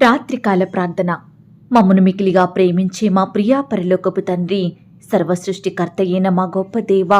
రాత్రికాల ప్రార్థన. మమ్మను మికిలిగా ప్రేమించే మా ప్రియా పరిలోకపు తండ్రి సర్వసృష్టికర్త అయిన మా గొప్ప దేవ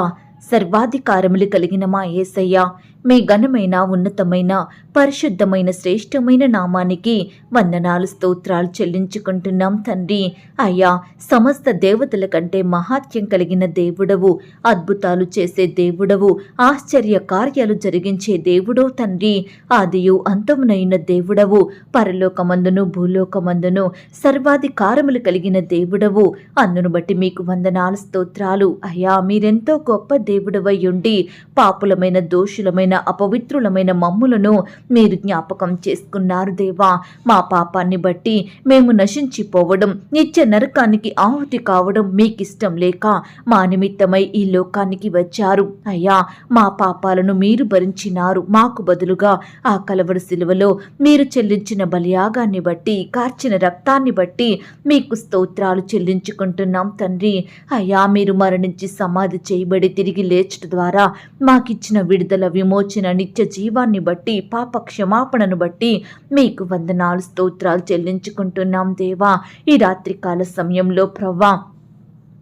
సర్వాధికారములు కలిగిన మా ఏసయ్య మీ ఘనమైన ఉన్నతమైన పరిశుద్ధమైన శ్రేష్టమైన నామానికి వందనాలు స్తోత్రాలు చెల్లించుకుంటున్నాం తండ్రి. అయ్యా సమస్త దేవతల కంటే మహాత్యం కలిగిన దేవుడవు అద్భుతాలు చేసే దేవుడవు ఆశ్చర్య కార్యాలు జరిగించే దేవుడో తండ్రి. ఆదియు అంతమునైన దేవుడవు పరలోకమందును భూలోకమందును సర్వాధికారములు కలిగిన దేవుడవు. అందును బట్టి మీకు వందనాలు స్తోత్రాలు. అయ్యా మీరెంతో గొప్ప దేవుడవై ఉండి పాపులమైన దోషులమైన అపవిత్రులమైన మమ్ములను మీరు జ్ఞాపకం చేసుకున్నారు దేవా. మా పాపాన్ని బట్టి మేము నశించిపోవడం నిత్య నరకానికి ఆహుతి కావడం మీకిష్టం లేక మా నిమిత్తమై ఈ లోకానికి వచ్చారు. అయ్యా మా పాపాలను మీరు భరించినారు. మాకు బదులుగా ఆ కలవరు శిలువలో మీరు చెల్లించిన బలియాగాన్ని బట్టి కార్చిన రక్తాన్ని బట్టి మీకు స్తోత్రాలు చెల్లించుకుంటున్నాం తండ్రి. అయ్యా మీరు మరణించి సమాధి చేయబడి తిరిగి లేచట ద్వారా మాకిచ్చిన విడుదల విమోచన వచ్చిన నిత్య జీవాన్ని బట్టి పాప క్షమాపణను బట్టి మీకు వందనాలు స్తోత్రాలు చెల్లించుకుంటున్నాం దేవా. ఈ రాత్రికాల సమయంలో ప్రవ్వా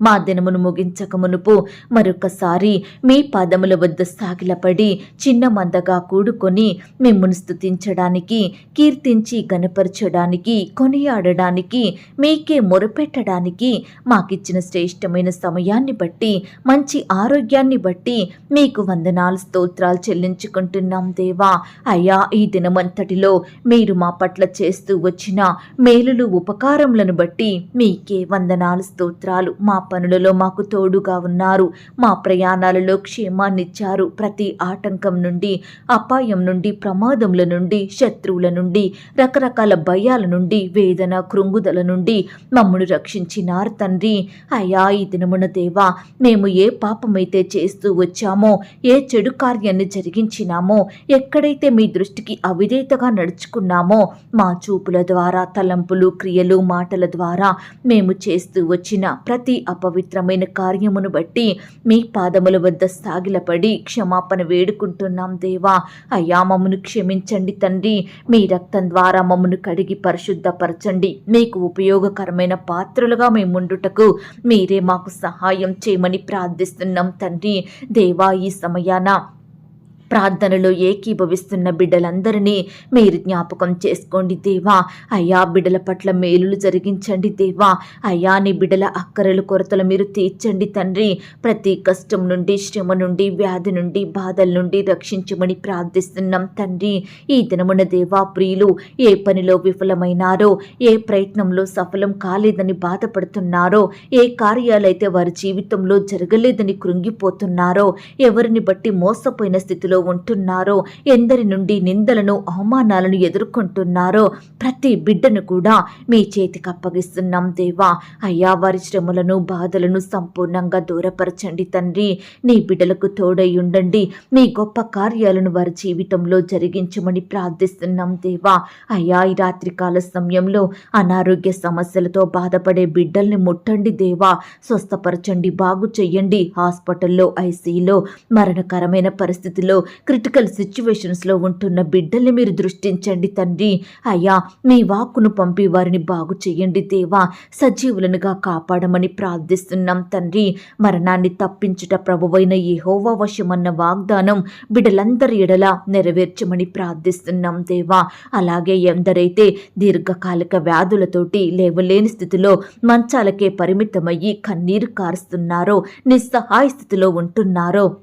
మా దినమును ముగించక మునుపు మరొకసారి మీ పాదముల వద్ద సాగిలపడి చిన్న మందగా కూడుకొని మిమ్మును స్తుతించడానికి కీర్తించి గనపరచడానికి కొనియాడడానికి మీకే మొరపెట్టడానికి మాకిచ్చిన శ్రేష్టమైన సమయాన్ని బట్టి మంచి ఆరోగ్యాన్ని బట్టి మీకు వందనాలు స్తోత్రాలు చెల్లించుకుంటున్నాం దేవా. అయ్యా ఈ దినమంతటిలో మీరు మా పట్ల చేస్తూ వచ్చిన మేలులు ఉపకారములను బట్టి మీకే వందనాలు స్తోత్రాలు మా పనులలో మాకు తోడుగా ఉన్నారు. మా ప్రయాణాలలో క్షేమాన్నిచ్చారు. ప్రతి ఆటంకం నుండి అపాయం నుండి ప్రమాదముల నుండి శత్రువుల నుండి రకరకాల భయాల నుండి వేదన కృంగుదల నుండి మమ్మను రక్షించినారు తండ్రి. అయ్యా ఈ దినమున దేవా మేము ఏ పాపమైతే చేస్తూ వచ్చామో ఏ చెడు కార్యాన్ని జరిగించినామో ఎక్కడైతే మీ దృష్టికి అవిధేతగా నడుచుకున్నామో మా చూపుల ద్వారా తలంపులు క్రియలు మాటల ద్వారా మేము చేస్తూ వచ్చిన ప్రతి పవిత్రమైన కార్యమును బట్టి మీ పాదముల వద్ద సాగిలపడి క్షమాపణ వేడుకుంటున్నాం దేవా. అయ్యా మమ్మను క్షమించండి తండ్రి. మీ రక్తం ద్వారా మమ్మను కడిగి పరిశుద్ధపరచండి. మీకు ఉపయోగకరమైన పాత్రలుగా మేముండుటకు మీరే మాకు సహాయం చేయమని ప్రార్థిస్తున్నాం తండ్రి. దేవా ఈ సమయాన ప్రార్థనలో ఏకీభవిస్తున్న బిడ్డలందరినీ మీరు జ్ఞాపకం చేసుకోండి దేవా. అయ్యా బిడ్డల పట్ల మేలులు జరిగించండి దేవా. అయ్యా నీ బిడ్డల అక్కరలు కొరతలు మీరు తీర్చండి తండ్రి. ప్రతి కష్టం నుండి శ్రమ నుండి వ్యాధి నుండి బాధల నుండి రక్షించమని ప్రార్థిస్తున్నాం తండ్రి. ఈ దినమున దేవా ప్రియులు ఏ పనిలో విఫలమైనారో ఏ ప్రయత్నంలో సఫలం కాలేదని బాధపడుతున్నారో ఏ కార్యాలైతే వారి జీవితంలో జరగలేదని కృంగిపోతున్నారో ఎవరిని బట్టి మోసపోయిన స్థితిలో ఉంటున్నారో ఎందరి నుండి నిందలను అవమానాలను ఎదుర్కొంటున్నారో ప్రతి బిడ్డను కూడా మీ చేతికి అప్పగిస్తున్నాం దేవా. అయ్యా వారి శ్రమలను బాధలను సంపూర్ణంగా దూరపరచండి తండ్రి. నీ బిడ్డలకు తోడై ఉండండి. మీ గొప్ప కార్యాలను వారి జీవితంలో జరిగించమని ప్రార్థిస్తున్నాం దేవా. అయ్యా ఈ రాత్రికాల సమయంలో అనారోగ్య సమస్యలతో బాధపడే బిడ్డల్ని ముట్టండి దేవా. స్వస్థపరచండి బాగు చెయ్యండి. హాస్పిటల్లో ఐసీలో మరణకరమైన పరిస్థితిలో క్రిటికల్ సిచ్యువేషన్స్లో ఉంటున్న బిడ్డల్ని మీరు దృష్టించండి తండ్రి. అయ్యా మీ వాక్కును పంపి వారిని బాగు చేయండి దేవా. సజీవులనుగా కాపాడమని ప్రార్థిస్తున్నాం తండ్రి. మరణాన్ని తప్పించుట ప్రభువైన ఈ వశమన్న వాగ్దానం బిడ్డలందరి ఎడల నెరవేర్చమని ప్రార్థిస్తున్నాం దేవా. అలాగే ఎందరైతే దీర్ఘకాలిక వ్యాధులతోటి లేవలేని స్థితిలో మంచాలకే పరిమితమయ్యి కన్నీరు కారుస్తున్నారో నిస్సహాయ స్థితిలో ఉంటున్నారో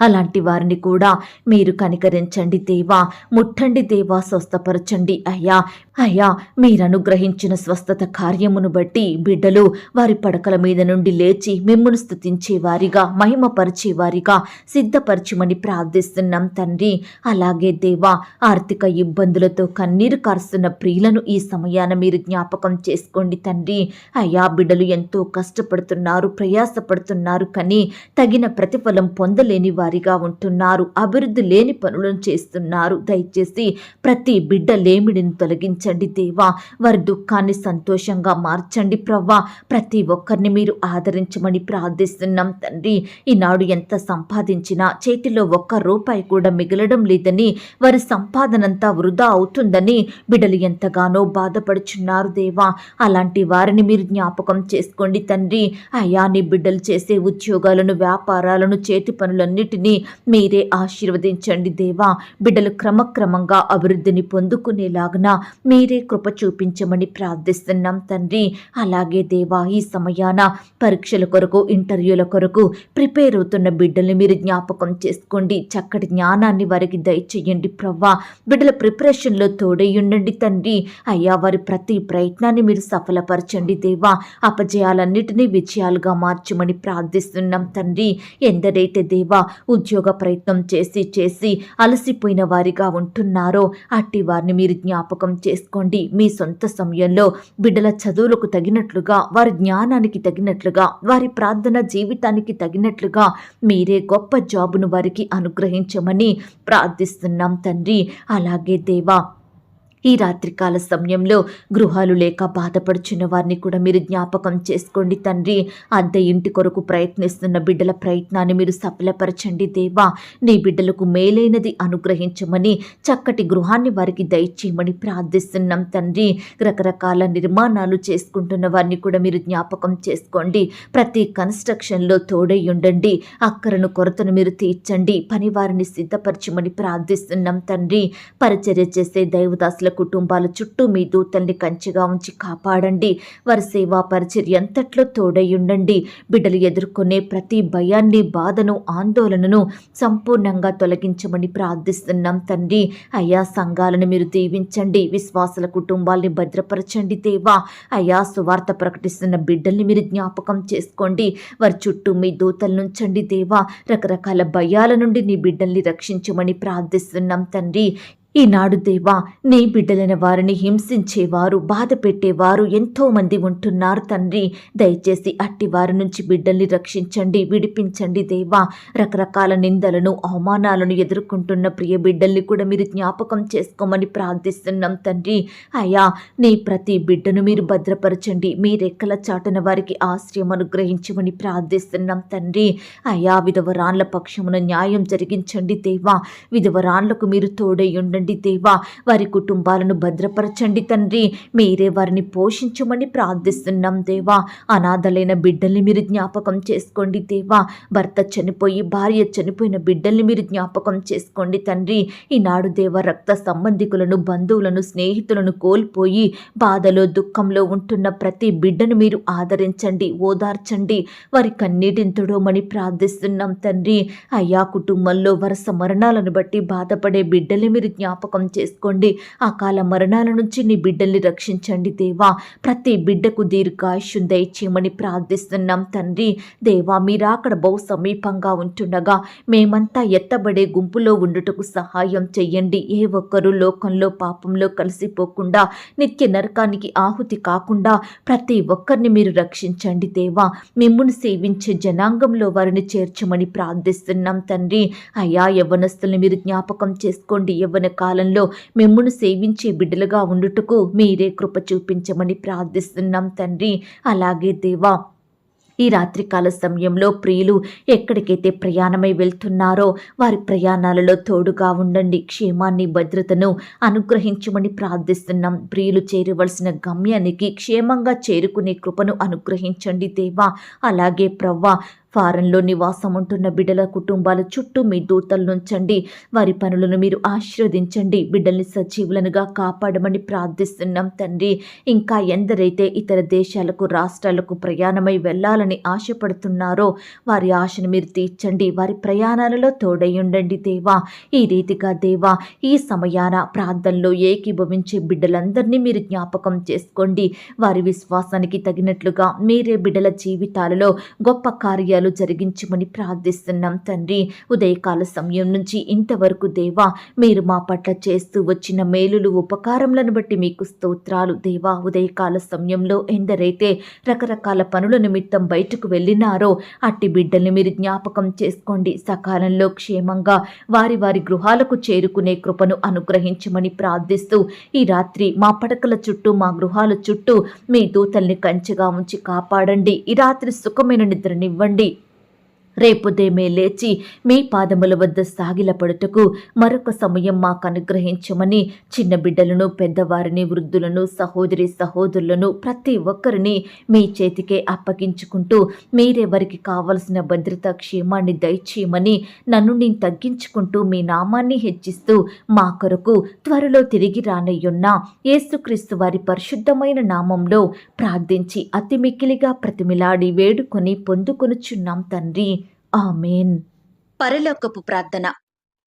అలాంటి వారిని కూడా మీరు కనికరించండి దేవా. ముట్టండి దేవా స్వస్థపరచండి అయ్యా. అయ్యా మీరు అనుగ్రహించిన స్వస్థత కార్యమును బట్టి బిడ్డలు వారి పడకల మీద నుండి లేచి మిమ్మును స్థుతించేవారిగా వారిగా మహిమపరిచే వారిగా సిద్ధపరచమని ప్రార్థిస్తున్నాం తండ్రి. అలాగే దేవా ఆర్థిక ఇబ్బందులతో కన్నీరు కారుస్తున్న ప్రియులను ఈ సమయాన మీరు జ్ఞాపకం చేసుకోండి తండ్రి. అయ్యా బిడ్డలు ఎంతో కష్టపడుతున్నారు ప్రయాసపడుతున్నారు కానీ తగిన ప్రతిఫలం పొందలేని వారి వారిగా ఉంటున్నారు. అభివృద్ధి లేని పనులను చేస్తున్నారు. దయచేసి ప్రతి బిడ్డ లేమిడిని తొలగించండి దేవా. వారి దుఃఖాన్ని సంతోషంగా మార్చండి ప్రవ్వా. ప్రతి ఒక్కరిని మీరు ఆదరించమని ప్రార్థిస్తున్నాం తండ్రి. ఈనాడు ఎంత సంపాదించినా చేతిలో ఒక్క రూపాయి కూడా మిగలడం లేదని వారి సంపాదనంతా వృధా అవుతుందని బిడ్డలు ఎంతగానో బాధపడుచున్నారు దేవా. అలాంటి వారిని మీరు జ్ఞాపకం చేసుకోండి తండ్రి. అయా నీ బిడ్డలు చేసే ఉద్యోగాలను వ్యాపారాలను చేతి పనులన్నిటిని మీరే ఆశీర్వదించండి దేవా. బిడ్డలు క్రమక్రమంగా అభివృద్ధిని పొందుకునేలాగన మీరే కృప చూపించమని ప్రార్థిస్తున్నాం తండ్రి. అలాగే దేవా ఈ సమయాన పరీక్షల కొరకు ఇంటర్వ్యూల కొరకు ప్రిపేర్ అవుతున్న బిడ్డల్ని మీరు జ్ఞాపకం చేసుకోండి. చక్కటి జ్ఞానాన్ని వారికి దయచేయండి ప్రవ్వా. బిడ్డల ప్రిపరేషన్లో తోడయ్యుండండి తండ్రి. అయ్యా వారి ప్రతి ప్రయత్నాన్ని మీరు సఫలపరచండి దేవా. అపజయాలన్నిటినీ విజయాలుగా మార్చమని ప్రార్థిస్తున్నాం తండ్రి. ఎందరైతే దేవా ఉద్యోగ ప్రయత్నం చేసి చేసి అలసిపోయిన వారిగా ఉంటున్నారో అట్టి వారిని మీరు జ్ఞాపకం చేసుకోండి. మీ సొంత సమయంలో బిడ్డల చదువులకు తగినట్లుగా వారి జ్ఞానానికి తగినట్లుగా వారి ప్రార్థన జీవితానికి తగినట్లుగా మీరే గొప్ప జాబును వారికి అనుగ్రహించమని ప్రార్థిస్తున్నాం తండ్రి. అలాగే దేవా ఈ రాత్రికాల సమయంలో గృహాలు లేక బాధపడుచున్న వారిని కూడా మీరు జ్ఞాపకం చేసుకోండి తండ్రి. అద్దె ఇంటి కొరకు ప్రయత్నిస్తున్న బిడ్డల ప్రయత్నాన్ని మీరు సఫలపరచండి దేవా. నీ బిడ్డలకు మేలైనది అనుగ్రహించమని చక్కటి గృహాన్ని వారికి దయచేయమని ప్రార్థిస్తున్నాం తండ్రి. రకరకాల నిర్మాణాలు చేసుకుంటున్న వారిని కూడా మీరు జ్ఞాపకం చేసుకోండి. ప్రతి కన్స్ట్రక్షన్లో తోడై ఉండండి. అక్కరను కొరతను మీరు తీర్చండి. పని వారిని సిద్ధపరచమని ప్రార్థిస్తున్నాం తండ్రి. పరిచర్య చేసే దైవదాసుల కుటుంబాల చుట్టూ మీ దూతల్ని కంచిగా ఉంచి కాపాడండి. వారి సేవా పరిచర్య ఎంతట్లో తోడయ్యుండండి బిడ్డలు ఎదుర్కొనే ప్రతి భయాన్ని బాధను ఆందోళనను సంపూర్ణంగా తొలగించమని ప్రార్థిస్తున్నాం తండ్రి. అయ్యా సంఘాలను మీరు దీవించండి. విశ్వాసుల కుటుంబాల్ని భద్రపరచండి దేవా. అయ్యా సువార్త ప్రకటిస్తున్న బిడ్డల్ని మీరు జ్ఞాపకం చేసుకోండి. వారి చుట్టూ మీ దూతలు నుంచండి దేవా. రకరకాల భయాల నుండి నీ బిడ్డల్ని రక్షించమని ప్రార్థిస్తున్నాం తండ్రి. ఈనాడు దేవా నీ బిడ్డలైన వారిని హింసించేవారు బాధ పెట్టేవారు ఎంతో మంది ఉంటున్నారు తండ్రి. దయచేసి అట్టి వారి నుంచి బిడ్డల్ని రక్షించండి విడిపించండి దేవా. రకరకాల నిందలను అవమానాలను ఎదుర్కొంటున్న ప్రియ బిడ్డల్ని కూడా మీరు జ్ఞాపకం చేసుకోమని ప్రార్థిస్తున్నాం తండ్రి. అయ్యా నీ ప్రతి బిడ్డను మీరు భద్రపరచండి మీ రెక్కల చాటన వారికి ఆశ్రయం అనుగ్రహించమని ప్రార్థిస్తున్నాం తండ్రి. అయ్యా విధవరాన్ల పక్షమున న్యాయం జరిగించండి దేవా. విధవరాన్లకు మీరు తోడై ఉండండి. దేవా. వారి కుటుంబాలను భద్రపరచండి తండ్రి. మీరే వారిని పోషించమని ప్రార్థిస్తున్నాం దేవా. అనాథలైన బిడ్డల్ని మీరు జ్ఞాపకం చేసుకోండి దేవా. భర్త చనిపోయి భార్య చనిపోయిన బిడ్డల్ని మీరు జ్ఞాపకం చేసుకోండి తండ్రి. ఈనాడు దేవ రక్త సంబంధికులను బంధువులను స్నేహితులను కోల్పోయి బాధలో దుఃఖంలో ఉంటున్న ప్రతి బిడ్డను మీరు ఆదరించండి ఓదార్చండి. వారి కన్నీటిని తుడవమని ప్రార్థిస్తున్నాం తండ్రి. అయ్యా కుటుంబంలో వరుస మరణాలను బట్టి బాధపడే బిడ్డల్ని మీరు జ్ఞాపకం జ్ఞాపకం చేసుకోండి. అకాల మరణాల నుంచి నీ బిడ్డల్ని రక్షించండి దేవా. ప్రతి బిడ్డకు దీర్ఘాయుష్యం దయచేయమని ప్రార్థిస్తున్నాం తండ్రి. దేవా మీరు అక్కడ బహు సమీపంగా ఉంటుండగా మేమంతా ఎత్తబడే గుంపులో ఉండుటకు సహాయం చెయ్యండి. ఏ ఒక్కరూ లోకంలో పాపంలో కలిసిపోకుండా నిత్య నరకానికి ఆహుతి కాకుండా ప్రతి ఒక్కరిని మీరు రక్షించండి దేవా. మిమ్మును సేవించే జనాంగంలో వారిని చేర్చమని ప్రార్థిస్తున్నాం తండ్రి. అయ్యా యవ్వనస్తుల్ని మీరు జ్ఞాపకం చేసుకోండి. యవ్వన కాలంలో మిమ్మును సేవించే బిడ్డలుగా ఉండుటకు మీరే కృప చూపించమని ప్రార్థిస్తున్నాం తండ్రి. అలాగే దేవా ఈ రాత్రికాల సమయంలో ప్రియులు ఎక్కడికైతే ప్రయాణమై వెళ్తున్నారో వారి ప్రయాణాలలో తోడుగా ఉండండి. క్షేమాన్ని భద్రతను అనుగ్రహించమని ప్రార్థిస్తున్నాం. ప్రియులు చేరవలసిన గమ్యానికి క్షేమంగా చేరుకునే కృపను అనుగ్రహించండి దేవా. అలాగే ప్రవ్వా ఫారెన్లో నివాసం ఉంటున్న బిడ్డల కుటుంబాల చుట్టూ మీ దూతలు నుంచండి. వారి పనులను మీరు ఆశీర్వదించండి. బిడ్డల్ని సజీవులనుగా కాపాడమని ప్రార్థిస్తున్నాం తండ్రి. ఇంకా ఎందరైతే ఇతర దేశాలకు రాష్ట్రాలకు ప్రయాణమై వెళ్ళాలని ఆశపడుతున్నారో వారి ఆశను మీరు తీర్చండి. వారి ప్రయాణాలలో తోడై ఉండండి దేవా. ఈ రీతిగా దేవా ఈ సమయాన ప్రార్థనలో ఏకీభవించే బిడ్డలందరినీ మీరు జ్ఞాపకం చేసుకోండి. వారి విశ్వాసానికి తగినట్లుగా మీరే బిడ్డల జీవితాలలో గొప్ప కార్యాలు కార్యాలు జరిగించమని ప్రార్థిస్తున్నాం తండ్రి. ఉదయకాల సమయం నుంచి ఇంతవరకు దేవా మీరు మా పట్ల చేస్తూ వచ్చిన మేలులు ఉపకారములను బట్టి మీకు స్తోత్రాలు. దేవా ఉదయకాల సమయంలో ఎందరైతే రకరకాల పనుల నిమిత్తం బయటకు వెళ్ళినారో అట్టి బిడ్డల్ని మీరు జ్ఞాపకం చేసుకోండి. సకాలంలో క్షేమంగా వారి వారి గృహాలకు చేరుకునే కృపను అనుగ్రహించమని ప్రార్థిస్తూ ఈ రాత్రి మా పడకల చుట్టూ మా గృహాల చుట్టూ మీ దూతల్ని కంచెగా ఉంచి కాపాడండి. ఈ రాత్రి సుఖమైన నిద్రనివ్వండి. రేపుదేమే లేచి మీ పాదముల వద్ద సాగిలపడుటకు మరొక సమయం మాకు అనుగ్రహించమని చిన్న బిడ్డలను పెద్దవారిని వృద్ధులను సహోదరి సహోదరులను ప్రతి ఒక్కరిని మీ చేతికే అప్పగించుకుంటూ మీరే వారికి కావలసిన భద్రత క్షేమాన్ని దయచేయమని నన్ను నేను తగ్గించుకుంటూ మీ నామాన్ని హెచ్చిస్తూ మా కొరకు త్వరలో తిరిగి రానయ్యున్న యేసుక్రీస్తు వారి పరిశుద్ధమైన నామంలో ప్రార్థించి అతి మిక్కిలిగా ప్రతిమిలాడి వేడుకొని పొందుకొనుచున్నాం తండ్రి. ఆమెన్. పరలోకపు ప్రార్థన.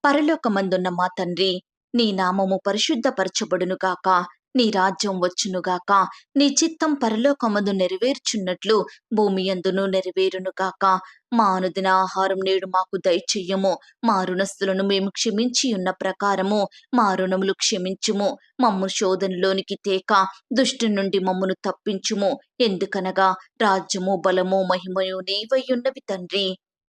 పరలోకమందున్న మా తండ్రి నీ నామము పరిశుద్ధపరచబడునుగాక నీ రాజ్యం వచ్చునుగాక నీ చిత్తం పరలోకమందు నెరవేర్చున్నట్లు భూమి యందును నెరవేరునుగాక మా అనుదిన ఆహారం నేడు మాకు దయచెయ్యము మా రుణస్థులను మేము క్షమించి ఉన్న ప్రకారము మా రుణములు క్షమించుము. మమ్ము శోధనలోనికి తేక దుష్టు నుండి మమ్మను తప్పించుము. ఎందుకనగా రాజ్యము బలము మహిమయు ఉన్నవి తండ్రి.